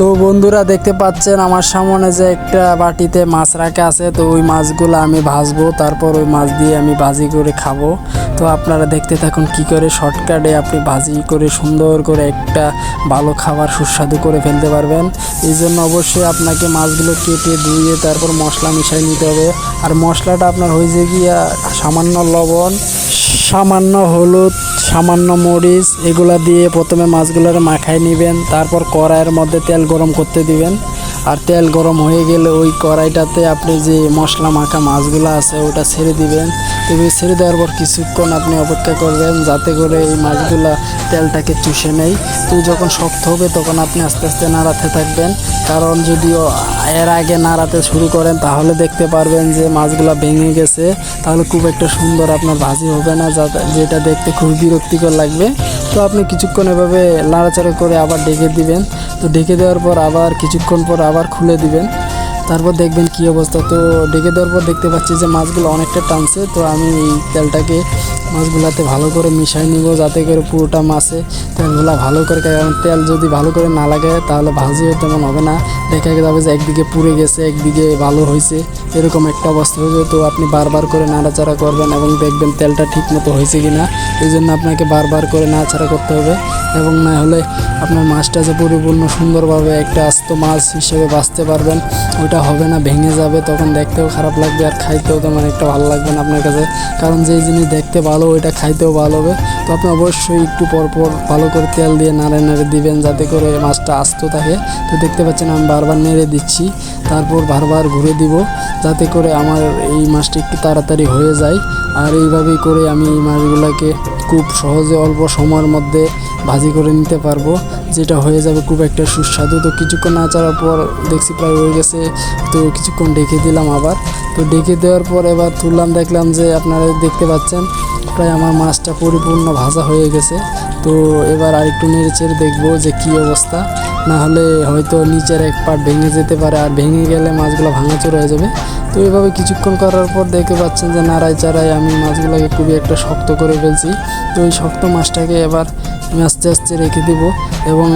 তো বন্ধুরা দেখতে পাচ্ছেন, আমার সামনে যে একটা বাটিতে মাছ রাখা আছে, তো ওই মাছগুলো আমি ভাজবো, তারপর ওই মাছ দিয়ে আমি ভাজি করে খাব। তো আপনারা দেখতে থাকুন কি করে শর্টকাটে আপনি ভাজি করে সুন্দর করে একটা ভালো খাবার সুস্বাদু করে ফেলতে পারবেন। এই জন্য অবশ্যই আপনাকে মাছগুলো কেটে ধুয়ে তারপর মশলা মিশাই নিতে হবে। আর মশলাটা আপনার হয়েছে গিয়া সামান্য লবণ সামান্য হলুদ, সামান্য মরিচ, এগুলা দিয়ে প্রথমে মাছগুলোর মাখায় নেবেন, তারপর কড়াইয়ের মধ্যে তেল গরম করতে দিবেন। আর তেল গরম হয়ে গেলে ওই কড়াইটাতে আপনি যে মশলা মাখা মাছগুলো আছে, ওটা ছেড়ে দিবেন। তবে ছেড়ে দেওয়ার পর কিছুক্ষণ আপনি অপেক্ষা করবেন যাতে করে এই মাছগুলো তেলটাকে চুষে নেয়। তো যখন শক্ত হবে তখন আপনি আস্তে আস্তে নাড়াতে থাকবেন। কারণ যদিও এর আগে নাড়াতে শুরু করেন, তাহলে দেখতে পারবেন যে মাছগুলো ভেঙে গেছে। তাহলে খুব একটা সুন্দর আপনার ভাজি হবে না যেটা দেখতে খুব বিরক্তিকর লাগবে। তো আপনি কিছুক্ষণ এভাবে নাড়াচাড়া করে আবার ঢেকে দিবেন। তো ঢেকে দেওয়ার পর আবার কিছুক্ষণ পর আবার খুলে দিবেন। তারপর দেখবেন কি অবস্থা। তো ডেকে দেওয়ার পর দেখতে পাচ্ছি যে মাছগুলো অনেকটা টানছে। তো আমি এই তেলটাকে মাছগুলাতে ভালো করে মিশাই নিব যাতে করে পুরোটা মাছে তেলগুলা ভালো করে কারণ তেল যদি ভালো করে না লাগে, তাহলে ভাজিও তেমন হবে না। দেখা যাবে যে একদিকে পুড়ে গেছে, একদিকে ভালো হয়েছে এরকম একটা অবস্থা হয়েছে তো আপনি বারবার করে নাড়াচাড়া করবেন এবং দেখবেন তেলটা ঠিক মতো হয়েছে কি না এই জন্য আপনাকে বারবার করে নাড়াচাড়া করতে হবে। এবং না হলে আপনার মাছটা যে পরিপূর্ণ সুন্দরভাবে একটা আস্ত মাছ হিসেবে বাঁচতে পারবেন, ওইটা হবে না, ভেঙে যাবে, তখন দেখতেও খারাপ লাগবে আর খাইতেও তেমন একটা ভালো লাগবে না আপনার কাছে। কারণ যেই জিনিস দেখতে ভালো, ওইটা খাইতেও ভালো হবে। তো আপনি অবশ্যই একটু পরপর ভালো করে তেল দিয়ে নাড়ে নাড়ে দিবেন যাতে করে মাছটা আস্ত থাকে। তো দেখতে পাচ্ছেন আমি বারবার নেড়ে দিচ্ছি, তারপর বারবার ঘুরে দিব, যাতে করে আমার এই মাছটি একটু তাড়াতাড়ি হয়ে যায়। আর এইভাবেই করে আমি এই মাছগুলোকে খুব সহজে অল্প সময়ের মধ্যে ভাজি করে নিতে পারব। যেটা হয়ে যাবে খুব একটা সুস্বাদু। তো কিছুক্ষণ নাচাড়ার পর দেখছি প্রায় হয়ে গেছে। তো কিছুক্ষণ ডেকে দিলাম আবার। তো ডেকে দেওয়ার পর এবার তুললাম, দেখলাম যে আপনারা দেখতে পাচ্ছেন, প্রায় আমার মাছটা পরিপূর্ণ ভাজা হয়ে গেছে। তো এবার আরেকটু নেড়ে চেড়ে দেখব যে কী অবস্থা। না হলে হয়তো নিচের এক পার্ট ভেঙে যেতে পারে। আর ভেঙে গেলে মাছগুলো ভাঙাচোর হয়ে যাবে। তো এভাবে কিছুক্ষণ করার পর দেখতে পাচ্ছেন যে নাড়াই চাড়াই আমি মাছগুলোকে খুবই একটা শক্ত করে ফেলছি। তো এই শক্ত মাছটাকে এবার আমি আস্তে আস্তে রেখে দিব এবং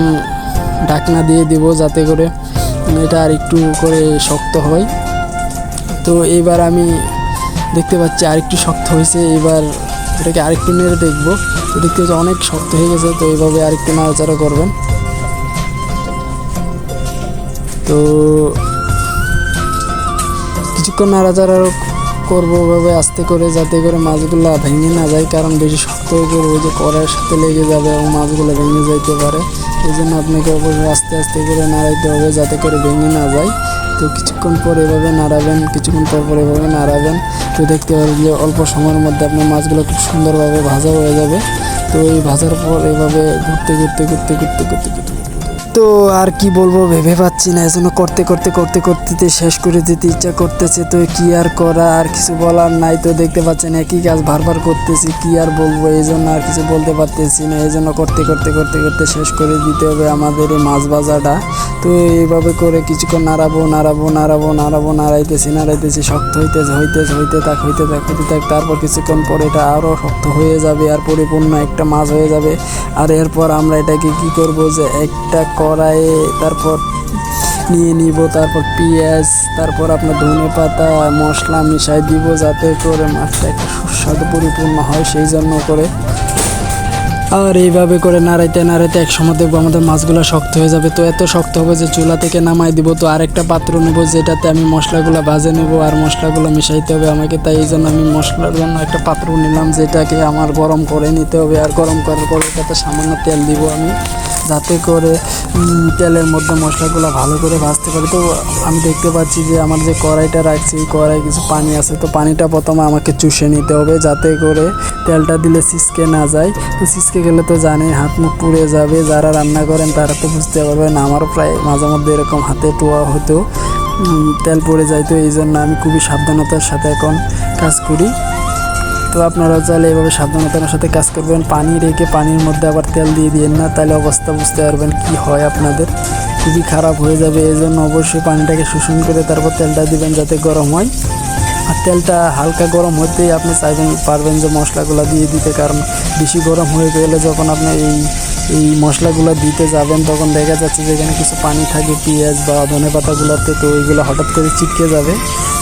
ঢাকনা দিয়ে দিব যাতে করে এটা আর একটু করে শক্ত হয়। তো এবার আমি দেখতে পাচ্ছি আরেকটু শক্ত হয়েছে, এবার এটাকে আরেকটু নেড়ে দেখব। তো দেখতে পাচ্ছি অনেক শক্ত হয়ে গেছে, তো এইভাবে আরেকটু নাড়াচাড়া করবেন। তো কিছুক্ষণ নাড়াচাড়া করব ওভাবে আস্তে করে, যাতে করে মাছগুলো ভেঙে না যায়, কারণ বেশি হয়ে ওই যে কড়ার সাথে লেগে যাবে এবং মাছগুলো ভেঙে যাইতে পারে। এই জন্য আপনাকে অবশ্যই আস্তে আস্তে করে নাড়াইতে হবে যাতে করে ভেঙে না যায়। তো কিছুক্ষণ পর এভাবে নাড়াবেন, কিছুক্ষণ পর পর এভাবে নাড়াবেন। তো দেখতে পাবেন যে অল্প সময়ের মধ্যে আপনার মাছগুলো খুব সুন্দরভাবে ভাজা হয়ে যাবে। তো এই ভাজার পর এভাবে ঘুরতে ঘুরতে ঘুরতে ঘুরতে ঘুরতে ঘুরতে তো আর কি বলব, ভেবে পাচ্ছি না, এজন্য করতে করতে করতে করতে শেষ করে দিতে ইচ্ছা করতেছে। তো কি আর করা, আর কিছু বলার নাই। তো দেখতে পাচ্ছেন একই কাজ বারবার করতেছি, কি আর বলব? এই জন্য আর কিছু বলতে পারতেছি না। এই জন্য করতে করতে করতে করতে শেষ করে দিতে হবে আমাদের এই মাছ ভাজাটা। তো এইভাবে করে কিছুক্ষণ নাড়াবো নাড়াবো নাড়াবো নাড়াবো, নাড়াইতেছি নাড়াইতেছি, শক্ত হইতেছে হইতেছে, হইতে থাক হইতে থাক হইতে থাক। তারপর কিছুক্ষণ পরে এটা আরও শক্ত হয়ে যাবে আর পরিপূর্ণ একটা মাছ হয়ে যাবে। আর এরপর আমরা এটাকে কি করব যে একটা কড়াইয়ে, তারপর নিয়ে নিব, তারপর পেঁয়াজ, তারপর আপনার ধনে পাতা, মশলা মিশাই দিব যাতে করে মাছটা একটা সুস্বাদু পরিপূর্ণ হয়, সেই জন্য করে আর এইভাবে করে নাড়াইতে নাড়াইতে এক সময় দেখব আমাদের মাছগুলো শক্ত হয়ে যাবে। তো এত শক্ত হবে যে চুলা থেকে নামাই দিব। তো আরেকটা পাত্র নেব যেটাতে আমি মশলাগুলো ভাজে নেব আর মশলাগুলো মিশাইতে হবে আমাকে। তাই এই জন্য আমি মশলার জন্য একটা পাত্র নিলাম যেটাকে আমার গরম করে নিতে হবে। আর গরম করার পর এটাতে সামান্য তেল দিব আমি, যাতে করে তেলের মধ্যে মশলাগুলো ভালো করে ভাজতে পারি। তো আমি দেখতে পাচ্ছি যে আমার যে কড়াইটা রাখছি কড়াই কিছু পানি আছে। তো পানিটা প্রথমে আমাকে চুষে নিতে হবে যাতে করে তেলটা দিলে সিসকে না যায়। তো সিসকে গেলে তো জানেন হাত মুখ পুড়ে যাবে, যারা রান্না করেন তারা তো বুঝতে পারবেন আমারও প্রায় মাঝে মধ্যে এরকম হাতে টোয়া হতো তেল পড়ে যায় তো এই জন্য আমি খুবই সাবধানতার সাথে এখন কাজ করি। তো আপনারা চাইলে এভাবে সাবধানতার সাথে কাজ করবেন। পানি রেখে পানির মধ্যে আবার তেল দিয়ে দিয়েন না, তাহলে অবস্থা বুঝতে পারবেন কি হয় আপনাদের। খুবই খারাপ হয়ে যাবে, এই জন্য অবশ্যই পানিটাকে শোষণ করে তারপর তেলটা দিবেন যাতে গরম হয়। আর তেলটা হালকা গরম হতেই আপনি চাইবেন, পারবেন যে মশলাগুলো দিয়ে দিতে, কারণ বেশি গরম হয়ে গেলে যখন আপনি এই এই মশলাগুলো দিতে যাবেন, তখন দেখা যাচ্ছে যে এখানে কিছু পানি থাকে, পেঁয়াজ বা ধনে পাতাগুলোতে, তো ওইগুলো হঠাৎ করে চিটকে যাবে।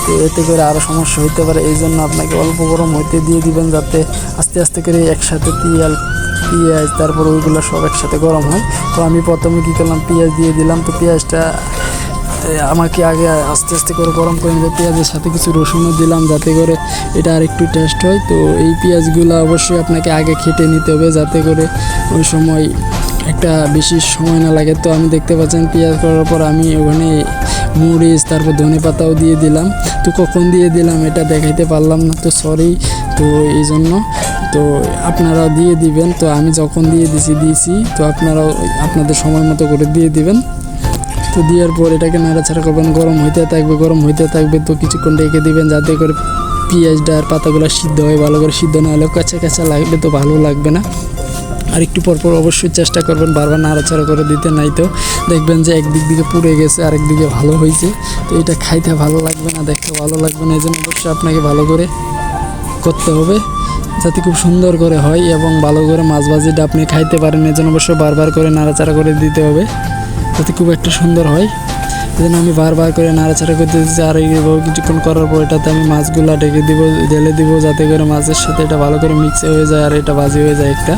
তো এতে করে আরও সমস্যা হতে পারে, এই জন্য আপনাকে অল্প গরম হইতে দিয়ে দিবেন, যাতে আস্তে আস্তে করে একসাথে তেল, পেঁয়াজ, তারপর ওইগুলো সব একসাথে গরম হয়। তো আমি প্রথমে কী করলাম, পেঁয়াজ দিয়ে দিলাম, তো পেঁয়াজটা আমাকে আগে আস্তে আস্তে করে গরম করে নিতে পেঁয়াজের সাথে কিছু রসুনও দিলাম যাতে করে এটা আর একটু টেস্ট হয়। তো এই পেঁয়াজগুলো অবশ্যই আপনাকে আগে খেটে নিতে হবে যাতে করে ওই সময় একটা বেশি সময় না লাগে। তো আমি দেখতে পাচ্ছেন পেঁয়াজ করার পর আমি ওখানে মরিচ, তারপর ধনে পাতাও দিয়ে দিলাম। তো কখন দিয়ে দিলাম এটা দেখাইতে পারলাম না, তো সরি তো এই জন্য। তো আপনারাও দিয়ে দিবেন, তো আমি যখন দিয়ে দিছি দিয়েছি তো আপনারাও আপনাদের সময় মতো করে দিয়ে দিবেন। তো দেওয়ার পর এটাকে নাড়াচাড়া করবেন। গরম হইতে থাকবে, গরম হইতে থাকবে তো কিছুক্ষণ রেখে দিবেন যাতে করে পেঁয়াজটা আর পাতাগুলো সিদ্ধ হয়, ভালো করে সিদ্ধ না হলে কাঁচা কাঁচা লাগবে তো ভালো লাগবে না। আর একটু পর পর অবশ্যই চেষ্টা করবেন বারবার নাড়াচাড়া করে দিতে, নাই তো দেখবেন যে একদিক দিকে পুড়ে গেছে, আরেক দিকে ভালো হয়েছে তো এটা খাইতে ভালো লাগবে না, দেখতে ভালো লাগবে না এই জন্য অবশ্যই আপনাকে ভালো করে করতে হবে যাতে খুব সুন্দর করে হয় এবং ভালো করে মাছ ভাজিটা আপনি খাইতে পারেন। এর জন্য অবশ্যই বারবার করে নাড়াচাড়া করে দিতে হবে। যাতে খুব একটা সুন্দর হয়। এই জন্য আমি বারবার করে নাড়াচাড়া করতে দিচ্ছি আর এইভাবে কিছুক্ষণ করার পর এটাতে আমি মাছগুলো ঢেকে দিব, ঢেলে দিব যাতে করে মাছের সাথে এটা ভালো করে মিক্স হয়ে যায় আর এটা বাজি হয়ে যায় একটা।